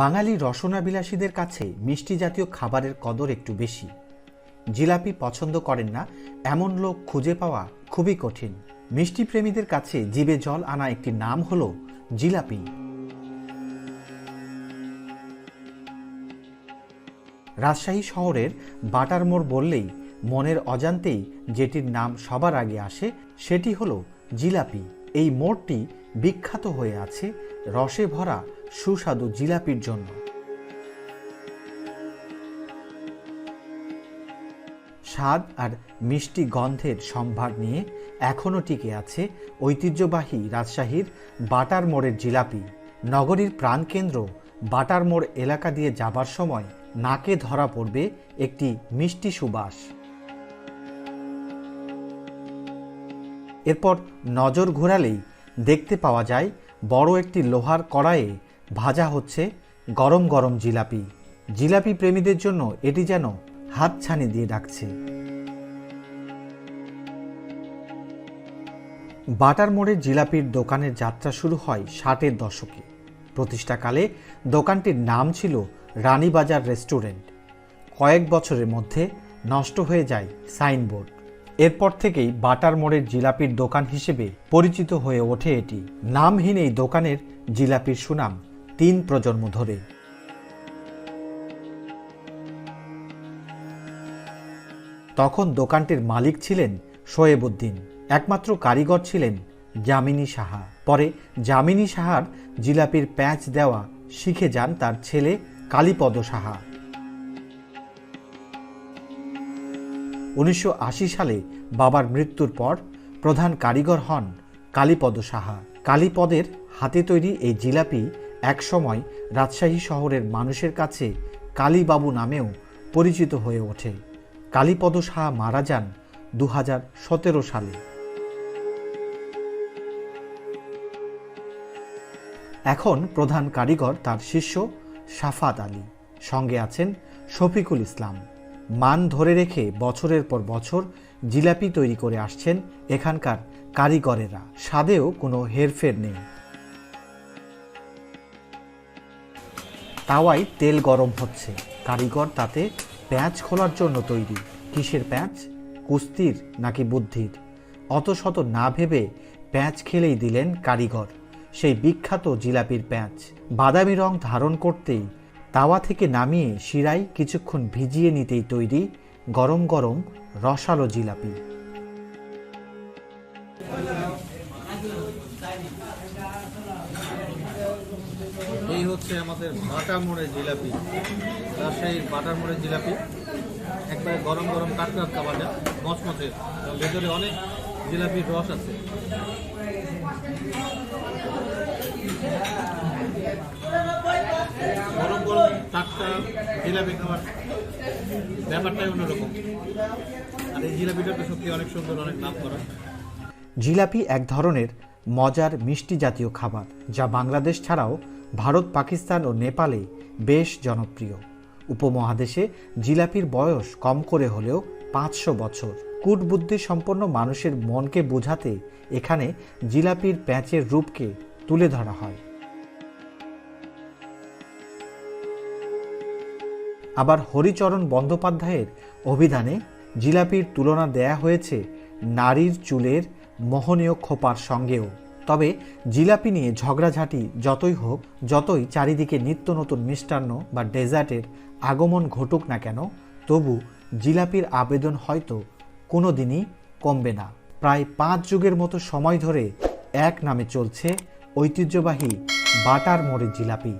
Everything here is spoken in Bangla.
বাঙালি রসনাবিলাসীদের কাছে মিষ্টি জাতীয় খাবারের কদর একটু বেশি। জিলাপি পছন্দ করেন না, এমন লোক খুঁজে পাওয়া খুবই কঠিন। মিষ্টি প্রেমীদের কাছে জিবে জল আনা একটি নাম হল জিলাপি। রাজশাহী শহরের বাটার মোড় বললেই মনের অজান্তেই যেটির নাম সবার আগে আসে, সেটি হলো জিলাপি। এই মোড়টি বিখ্যাত হয়ে আছে রসে ভরা সুস্বাদু জিলাপির জন্য। স্বাদ আর মিষ্টি গন্ধের সম্ভার নিয়ে এখনও টিকে আছে ঐতিহ্যবাহী রাজশাহীর বাটার মোড়ের জিলাপি। নগরীর প্রাণকেন্দ্র বাটার মোড় এলাকা দিয়ে যাবার সময় নাকে ধরা পড়বে একটি মিষ্টি সুবাস। এরপর নজর ঘোরালেই দেখতে পাওয়া যায় বড় একটি লোহার কড়াইয়ে ভাজা হচ্ছে গরম গরম জিলাপি। জিলাপি প্রেমীদের জন্য এটি যেন হাত হাতছানি দিয়ে ডাকছে। বাটার মোড়ের জিলাপির দোকানের যাত্রা শুরু হয় ষাটের দশকে। প্রতিষ্ঠাকালে দোকানটির নাম ছিল রানীবাজার রেস্টুরেন্ট। কয়েক বছরের মধ্যে নষ্ট হয়ে যায় সাইনবোর্ড। এরপর থেকেই বাটার মোড়ের জিলাপির দোকান হিসেবে পরিচিত হয়ে ওঠে এটি। নামহীন এই দোকানের জিলাপির সুনাম তিন প্রজন্ম ধরে। তখন দোকানটির মালিক ছিলেন শোয়েবুদ্দিন একমাত্র কারিগর ছিলেন যামিনী সাহা। পরে যামিনী সাহার জিলাপির প্যাঁচ দেওয়া শিখে যান তার ছেলে কালীপদ সাহা। উনিশশো আশি সালে বাবার মৃত্যুর পর প্রধান কারিগর হন কালীপদ সাহা। কালীপদের হাতে তৈরি এই জিলাপি একসময় রাজশাহী শহরের মানুষের কাছে কালীবাবু নামেও পরিচিত হয়ে ওঠে। কালীপদ সাহা মারা যান দু হাজার সতেরো সালে। এখন প্রধান কারিগর তার শিষ্য সাফাত আলী। সঙ্গে আছেন শফিকুল ইসলাম। মান ধরে রেখে বছরের পর বছর জিলাপি তৈরি করে আসছেন এখানকার কারিগরেরা। স্বাদেও কোনো হেরফের নেই। তাওয়ায় তেল গরম হচ্ছে। কারিগর তাতে প্যাঁচ খোলার জন্য তৈরি। কিসের প্যাঁচ? কুস্তির নাকি বুদ্ধির? অত শত না ভেবে প্যাঁচ খেলেই দিলেন কারিগর। সেই বিখ্যাত জিলাপির প্যাঁচ। বাদামি রং ধারণ করতেই তাওয়া থেকে নামিয়ে শিরায় কিছুক্ষণ ভিজিয়ে নিতেই তৈরি গরম গরম রসালো জিলাপি। হচ্ছে আমাদের বাটার মোড়ের জিলাপি। রাজশাহীর বাটার মোড়ের জিলাপি, একবারে গরম গরম টাটকা খাবারটা মচমচে। ভেতরে অনেক জিলাপির রস আছে। গরম গরম টাটকা জিলাপি খাবার ব্যাপারটাই অন্যরকম। আর এই জিলাপিটা তো সত্যি অনেক সুন্দর, অনেক নাম করা। জিলাপি এক ধরনের মজার মিষ্টি জাতীয় খাবার, যা বাংলাদেশ ছাড়াও ভারত, পাকিস্তান ও নেপালে বেশ জনপ্রিয়। উপমহাদেশে জিলাপির বয়স কম করে হলেও পাঁচশো বছর। কূটবুদ্ধি সম্পন্ন মানুষের মনকে বোঝাতে এখানে জিলাপির প্যাঁচের রূপকে তুলে ধরা হয়। আবার হরিচরণ বন্দ্যোপাধ্যায়ের অভিধানে জিলাপির তুলনা দেয়া হয়েছে নারীর চুলের মোহনীয় খোপার সঙ্গেও। তবে জিলাপি নিয়ে ঝগড়াঝাঁটি যতই হোক, যতই চারিদিকে নিত্য নতুন মিষ্টান্ন বা ডেজার্টের আগমন ঘটুক না কেন, তবু জিলাপির আবেদন হয়তো কোনো দিনই কমবে না। প্রায় পাঁচ যুগের মতো সময় ধরে এক নামে চলছে ঐতিহ্যবাহী বাটার মোড়ে জিলাপি।